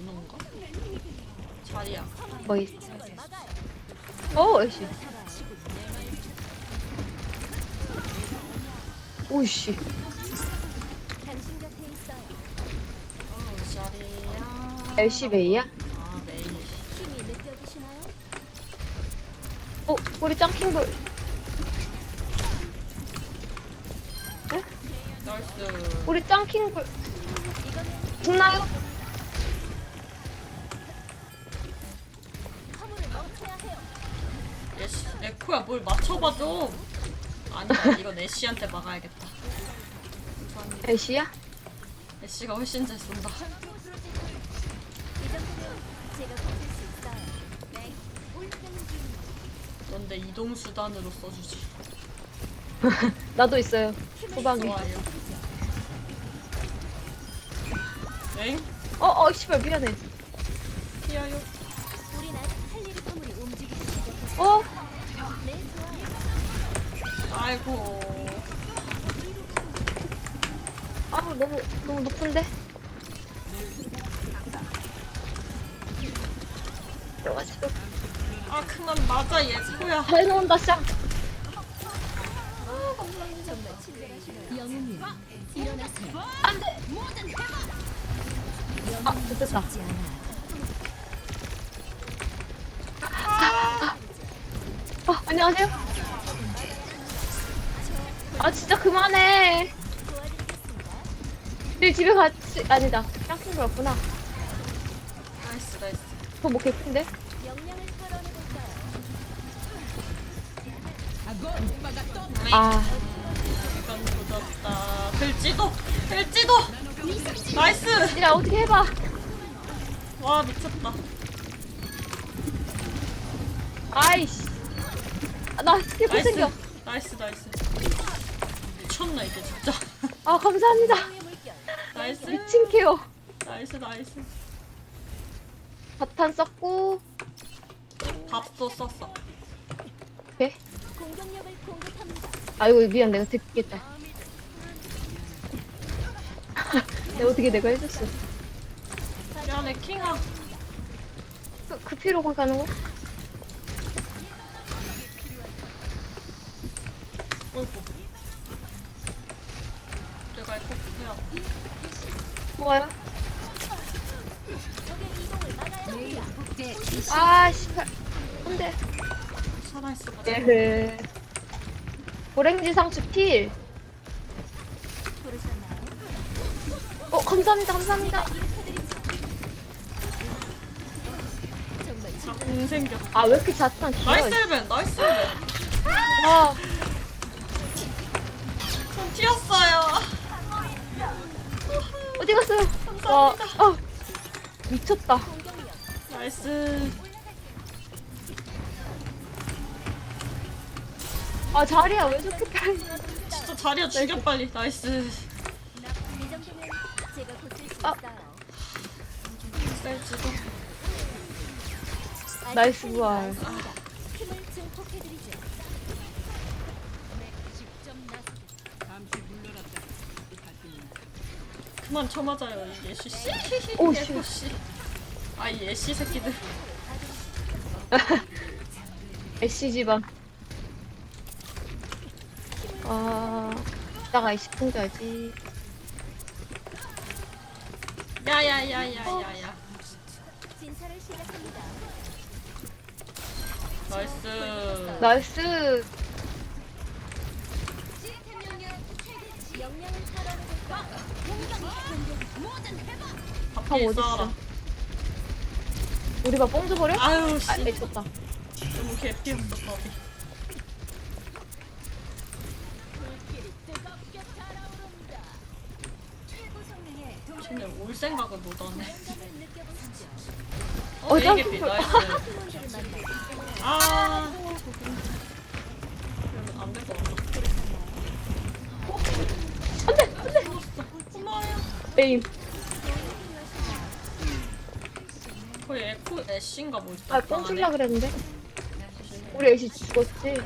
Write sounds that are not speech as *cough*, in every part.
준호인가? 자리야. 뭐 있어? 어. 어, 자리야. 애쉬 베이야? 아? 어, 우리 짱킹돌. 나이스. 우리 짱킹돌. 죽나요? 코야 뭘 맞춰봐 좀. 아니야, 이건 애쉬한테 막아야겠다. 애쉬야? 애쉬가 훨씬 잘 쏜다. 그런데 이동 수단으로 써주지. *laughs* 나도 있어요. 후방에. 좋아요. 엥? 어, 어, 씨발, 미안해. 피하요. 아이고. 아, 너무, 너무 높은데? 아, 그만 맞아, 얘코야. 잘 나온다, 쌍. 안 돼! 아, 됐다. 아, 안녕하세요. 아, 진짜 그만해. 우리 집에 같이, 아니다. 짱킹돌 없구나. 나이스, 나이스. 저뭐 개픈데? 역량을 털어내볼까요? 아, 이건 조졌다. 될지도! 될지도! 나이스! 니라 어떻게 해봐. 와, 미쳤다. 아이씨. 아, 나 스킬 나이스. 못생겨. 나이스, 나이스. 미쳤나, 이게 진짜. 아, 감사합니다. 나이스. 미친 케어. 나이스, 나이스. 바탄 썼고, 밥도 썼어. 오케이. 공격력을 공급합니다. 아이고, 미안, 내가 듣겠다. *laughs* 내가 어떻게 내가 해줬어. 미안해, 킹아. 그, 그 피로 가는 거? 어이구. 내가 이거 해야 뭐야? 아, 씨발. 안 돼. 살아있어. 에헤. 오렌지 상추 필. 어, 감사합니다, 감사합니다. 공 생겨. 아, 왜 이렇게 자탄 길어? 나이스 헬벤, 나이스 헬벤. 아, 전 튀었어요. 어디 갔어요? 와, 아, 미쳤다. 나이스. 아, 자리야, 왜 저렇게 빨리. 진짜 자리야 죽여 빨리. 나이스. 이 정도면 제가 고칠 수 아. 있어요. 나이스 할 부활. 힘을 증폭해드리죠. 그만 쳐맞아요 이 예시 씨. 오, 예코 씨. 아이 예시 새끼들. *laughs* 애쉬 지방. 아, 이따가 20분 자지. 야야야야야야. 나이스. 나이스. 역량을 털어내볼까요? 밥 어딨어? 싸라. 우리가 뽕 줘버려? 아유 씨. 아, 미쳤다. 너무 개피였어 밥이. 쟤네 올 생각을 못하네. 어, 어, 이 깜짝이야. 개피 나이스. 팀원들을 만나요. 아. 에임. 거의 에코 애쉬인가 뭐 있다. 아, 뽕 줄라 그랬는데. 우리 애쉬 죽었지.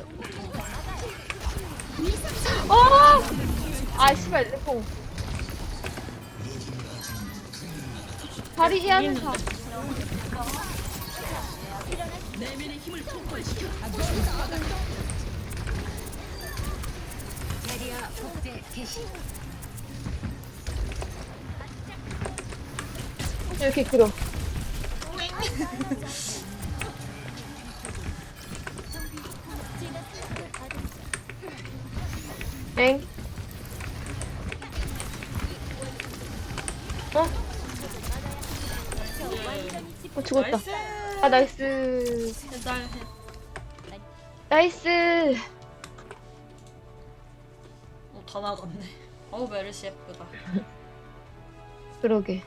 어! 아, 씨발, 내 뽕. 다리 해야는 사. 이렇게 끌어. 엥? 어? 어 죽었다. 나이스. 아 나이스. 나이스. 어, 다 나갔네. 어우 메르시 예쁘다. 그러게.